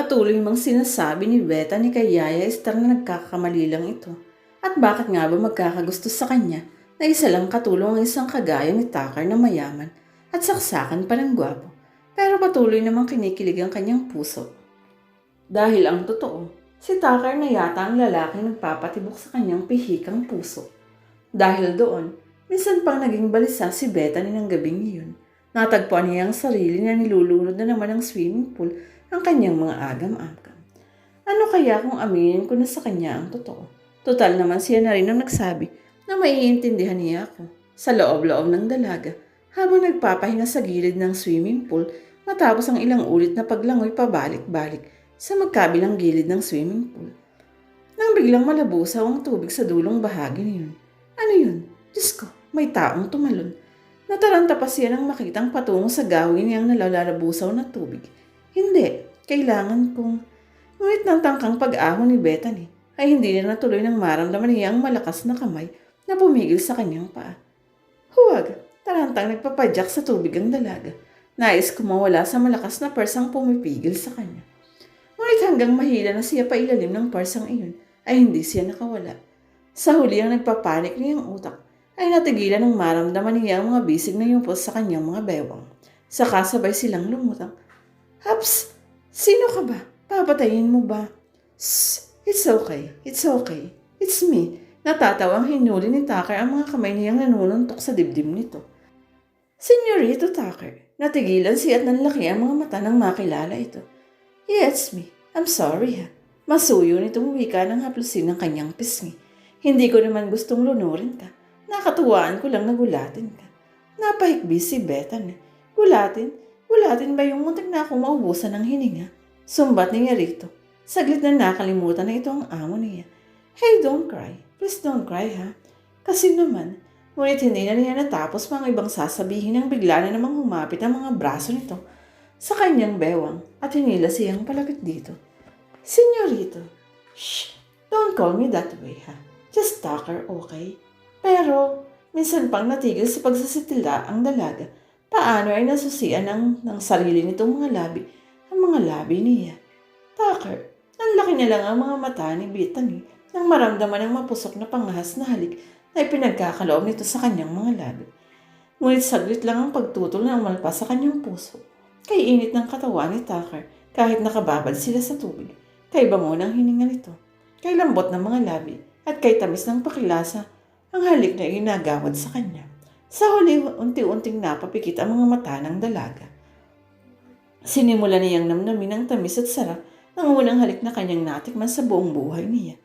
Patuloy mang sinasabi ni Bethany kay Yaya Esther na nagkakamali lang ito. At bakit nga ba magkakagusto sa kanya na isa lang katulong ang isang kagaya ni Tucker na mayaman at saksakan pa ng gwapo. Pero patuloy namang kinikilig ang kanyang puso. Dahil ang totoo, si Tucker na yata ang lalaking nagpapatibok sa kanyang pihikang puso. Dahil doon, minsan pang naging balisa si Bethany ng gabing iyon. Natagpuan niya ang sarili na nilulunod na naman ng swimming pool ang kanyang mga agam-agam. Ano kaya kung aminin ko na sa kanya ang totoo? Total naman siya na rin ang nagsabi na maiintindihan niya ako sa loob-loob ng dalaga habang nagpapahinga sa gilid ng swimming pool matapos ang ilang ulit na paglangoy pabalik-balik sa magkabilang gilid ng swimming pool. Nang biglang malabusaw ang tubig sa dulong bahagi niyon. Ano yun? Diyos ko, may taong tumalon. Nataranta pa siya nang makitang patungo sa gawin niyang nalalarabusaw na tubig. Hindi, kailangan kong... Ngunit ng tangkang pag-ahon ni Bethany ay hindi na natuloy nang maramdaman niya ang malakas na kamay na pumigil sa kanyang paa. Huwag, tarantang nagpapadyak sa tubig ang dalaga. Nais ko mawala sa malakas na persang pumipigil sa kanya. Ngunit hanggang mahila na siya pa ilalim ng persang iyon, ay hindi siya nakawala. Sa huli ang nagpapanik niyang utak, ay natigilan ng maramdaman niya ang mga bisig na yumpos sa kanyang mga bewang. Saka sabay silang lumutang. Haps, sino ka ba? Papatayin mo ba? Shh, it's okay, it's okay. It's me. Natatawang hinuli ni Tucker ang mga kamay niyang nanununtok sa dibdib nito. Senyorito Tucker, natigilan siya at nanlaki ang mga mata nang makilala ito. Yeah, it's me. I'm sorry ha. Masuyo nitong wika ng haplusin ng kanyang pisngi. Hindi ko naman gustong lunurin ka. Nakatuwaan ko lang na gulatin ka. Napahikbi si Bethan. Gulatin? Gulatin ba yung muntik na akong maubusan ng hininga? Sumbat niya rito. Saglit na nakalimutan na ito ang amo niya. Hey, don't cry. Please don't cry ha. Kasi naman, ngunit hindi na niya natapos mga ibang sasabihin nang bigla na namang humapit ang mga braso nito sa kanyang bewang at hinila siyang palapit dito. Senyorito, shh, don't call me that way ha. Just Tucker, okay? Pero, minsan pang natigil sa pagsasitila ang dalaga. Paano ay nasusian ng, ng sarili nitong mga labi ang mga labi niya. Tucker, ang laki na lang ang mga mata ni Bethany nang maramdaman ang mapusok na pangahas na halik na ipinagkakaloob nito sa kanyang mga labi. Ngunit saglit lang ang pagtutol na umalpas sa kanyang puso. Kay init ng katawan ni Tucker kahit nakababad sila sa tubig. Kay bango ng hininga nito. Kay lambot ng mga labi at kay tamis ng pakilasa ang halik na inagawad sa kanya. Sa huli, unti-unting napapikit ang mga mata ng dalaga. Sinimula niyang namnamin ang tamis at sarap ng unang halik na kanyang natikman sa buong buhay niya.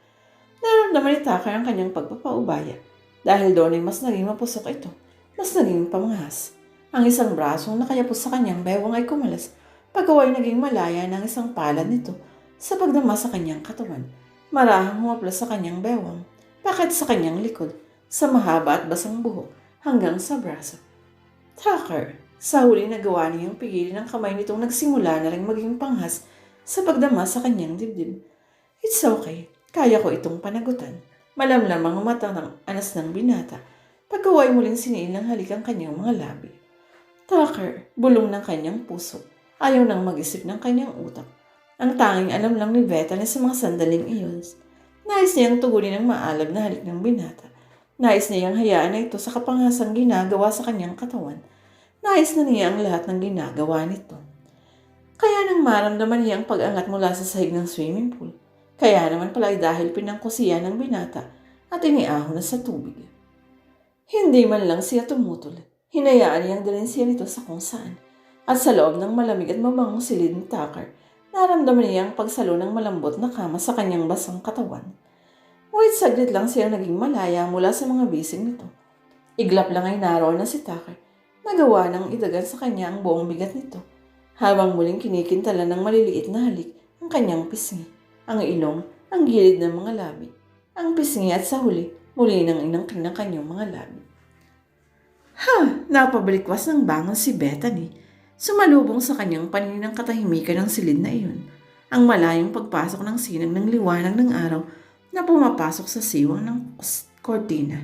Naramdaman ni Tucker ang kanyang pagpapaubaya. Dahil doon ay mas naging mapusok ito, mas naging pamangahas. Ang isang brasong nakayapos sa kanyang bewang ay kumalas, pagkaway naging malaya ng isang palad nito sa pagdama sa kanyang katawan. Marahang humaplas sa kanyang bewang, bakit sa kanyang likod, sa mahaba at basang buhok hanggang sa braso. Tucker, sa huli nagawa niyang pigilin ang kamay nitong nagsimula na rin maging panghas sa pagdama sa kanyang dibdib. It's okay, kaya ko itong panagutan. Malamlam ang mata ng anas ng binata. Pagkaway muling siniin ng halik ang kanyang mga labi. Tucker, bulong ng kanyang puso. Ayaw nang mag-isip ng kanyang utak. Ang tanging alam lang ni Bethany sa mga sandaling iyon. Nais niyang tugunin ang maalab na halik ng binata. Nais niyang hayaan na ito sa kapanghasang ginagawa sa kanyang katawan. Nais na niya ang lahat ng ginagawa nito. Kaya nang maramdaman niya ang pag-angat mula sa sahig ng swimming pool. Kaya naman pala ay dahil pinangkusiya ng binata at iniahon na sa tubig. Hindi man lang siya tumutol. Hinayaan niyang dalhin siya nito sa kung saan. At sa loob ng malamig at mabangong silid ni Tucker, naramdaman niya ang pagsalo ng malambot na kama sa kanyang basang katawan. Ngunit saglit lang siya naging malaya mula sa mga bisig nito. Iglap lang ay naroon na si Tucker. Nagawa ng idagan sa kanya ang buong bigat nito. Habang muling kinikintalan ng maliliit na halik ang kanyang pisngi ang ilong, ang gilid ng mga labi, ang pisngi at sa huli, muli nang inangkin ng kanyang mga labi. Ha! Napabalikwas ng bangon si Bethany. Sumalubong sa kanyang panin ng katahimikan ng silid na iyon. Ang malayong pagpasok ng sinag ng liwanag ng araw na pumapasok sa siwang ng kortina.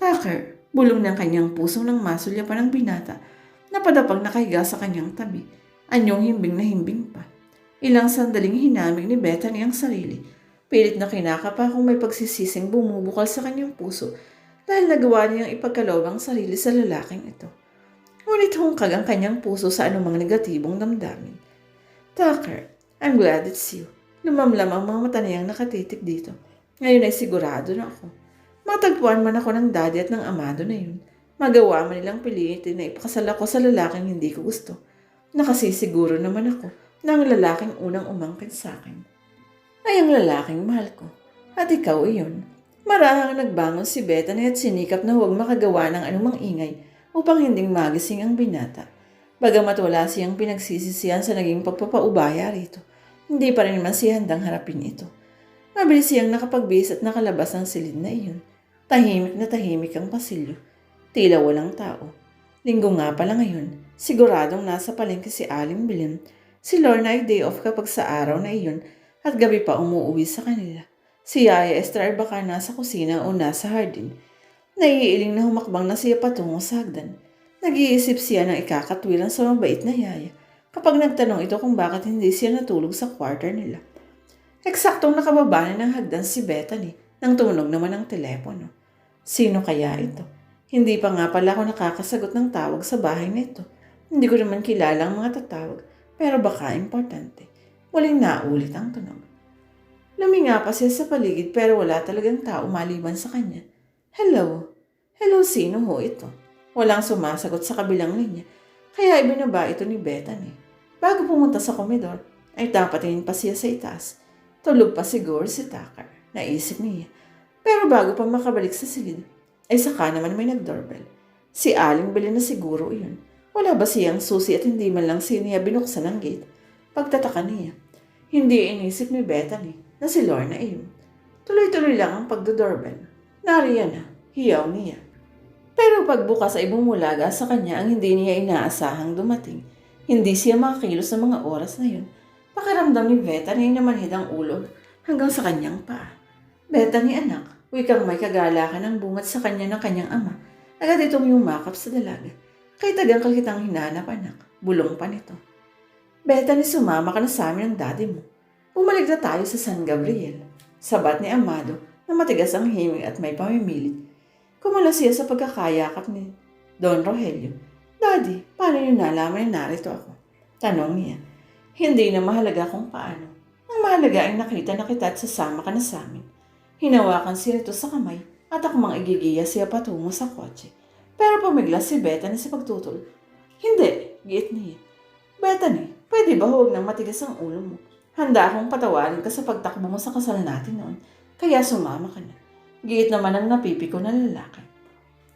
Tucker, bulong ng kanyang pusong ng masulya pa ng binata, napadapag nakahiga sa kanyang tabi. Anyong himbing na himbing pa. Ilang sandaling hinamig ni Bethany ang sarili. Pilit na kinakapa kung may pagsisising bumubukal sa kanyang puso dahil nagawa niyang ipagkaloob ang sarili sa lalaking ito. Ngunit hungkag ang kanyang puso sa anumang negatibong damdamin. Tucker, I'm glad it's you. Lumamlam ang mga mata niyang nakatitig dito. Ngayon ay sigurado na ako. Matagpuan man ako ng daddy at ng amado na yun. Magawa man nilang pilitin na ipakasal ako sa lalaking hindi ko gusto. Nakasisiguro naman ako na ang lalaking unang umangkin sa akin ay ang lalaking mahal ko. At ikaw iyon. Marahang nagbangon si Bethany at sinikap na huwag makagawa ng anumang ingay upang hinding magising ang binata. Bagamat wala siyang pinagsisisihan sa naging pagpapaubaya rito, hindi pa rin naman siya handang harapin ito. Mabilis siyang nakapagbis at nakalabas ng silid na iyon. Tahimik na tahimik ang pasilyo. Tila walang tao. Linggo nga pala ngayon, siguradong nasa palengke si Aling Bilin. Si Lorna ay day off kapag sa araw na iyon at gabi pa umuwi sa kanila. Si Yaya Esther ay baka nasa kusina o nasa hardin. Naiiling na humakbang na siya patungo sa hagdan. Nag-iisip siya ng ikakatwiran sa mabait na yaya kapag nagtanong ito kung bakit hindi siya natulog sa quarter nila. Eksaktong nakababa na ng hagdan si Bethany nang tumunog naman ang telepono. Sino kaya ito? Hindi pa nga pala ako nakakasagot ng tawag sa bahay nito. Hindi ko naman kilala ang mga tatawag, pero baka importante. Muling naulit ang tunog. Luminga pa siya sa paligid pero wala talagang tao maliban sa kanya. Hello? Hello, sino ho ito? Walang sumasagot sa kabilang linya, kaya ibinaba ito ni Bethany. Bago pumunta sa komedor, ay tapatingin pa siya sa itaas. Tulog pa siguro si Tucker, naisip niya. Pero bago pa makabalik sa silid, ay saka naman may nag-doorbell. Si Aling Bili na siguro iyon. Wala ba siyang susi at hindi man lang siya niya binuksan ang gate? Pagtataka niya. Hindi inisip ni Bethany na si Lorna iyon. Tuloy-tuloy lang ang pagdo-doorbell. Nariyan na, hiyaw niya. Pero pagbukas ay bumulaga sa kanya ang hindi niya inaasahang dumating. Hindi siya makakilos sa mga oras na yun. Pakiramdam ni Bethany na manhid ulog hanggang sa kanyang paa. Bethany anak, wikang may kagalakan ang bungat sa kanya ng kanyang ama. Agad itong yumakap sa dalaga. Kay tagang kitang hinanap anak, bulong pa nito. Bethany, sumama ka na sa amin ng daddy mo. Bumalik na tayo sa San Gabriel. Sabat ni Amado na matigas ang himig at may pamimilit. Kumala siya sa pagkakayakap ni Don Rogelio. Daddy, paano niyo nalaman na narito ako? Tanong niya. Hindi na mahalaga kung paano. Ang mahalaga ay nakita na kita at sasama ka na sa amin. Hinawakan siya ito sa kamay at akmang igigiya siya patungo sa kotse. Pero pumiglas si Bethany sa pagtutol. Hindi, giit niya. Bethany, pwede ba huwag nang matigas ang ulo mo? Handa akong patawarin ka sa pagtakbo mo sa kasal natin noon, kaya sumama ka na. Giit naman ang napipiko na lalaki.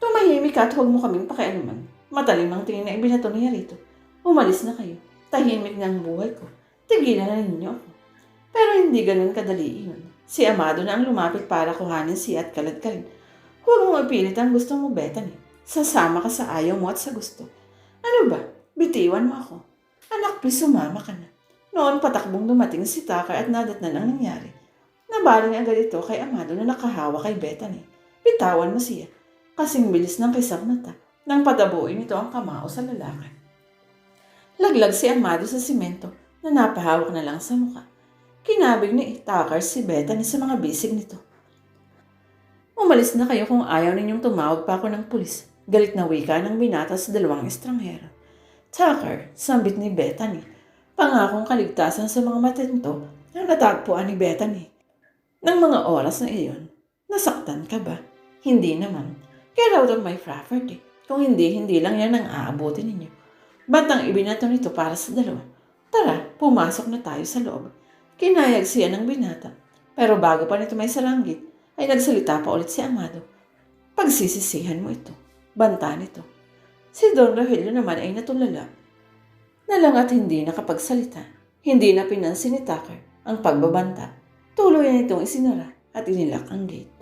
Tumahimik ka at huwag mo kaming pakialaman. Matalim ang tingin na ibinato niya rito. Umalis na kayo. Tahimik na buhay ko. Tigilan na ninyo. Pero hindi ganun kadali yun. Si Amado na ang lumapit para kuhanin siya at kalad ka rin. Huwag mong ipilit ang gusto mo, Bethany. Sasama ka sa ayaw mo at sa gusto. Ano ba? Bitiwan mo ako. Anak, please sumama ka na. Noon patakbong dumating si Tucker at nadatnan ang nangyari. Nabaling agad ito kay Amado na nakahawa kay Bethany. Bitawan mo siya. Kasing bilis ng kisap mata nang patabuin ito ang kamao sa lalaki. Laglag si Amado sa simento na napahawak na lang sa muka. Kinabig ni Tucker si Bethany sa mga bisig nito. Umalis na kayo kung ayaw ninyong tumawag pa ako ng pulis. Galit na wika ng binata sa dalawang estranghero. Tucker, sambit ni Bethany. Pangakong kaligtasan sa mga matento na natagpuan ni Bethany. Nang mga oras na iyon, nasaktan ka ba? Hindi naman. Get out of my property. Kung hindi, hindi lang yan ang aabutin ninyo. Bantang ibinato nito para sa dalawa. Tara, pumasok na tayo sa loob. Kinayag siya ng binata. Pero bago pa nito may salanggit, ay nagsalita pa ulit si Amado. Pagsisisihan mo ito. Banta nito. Si Don Rogelio naman ay natulala. Nalang at hindi nakapagsalita. Hindi na pinansin ni Tucker ang pagbabanta. Tuloy na itong isinara at inilak ang gate.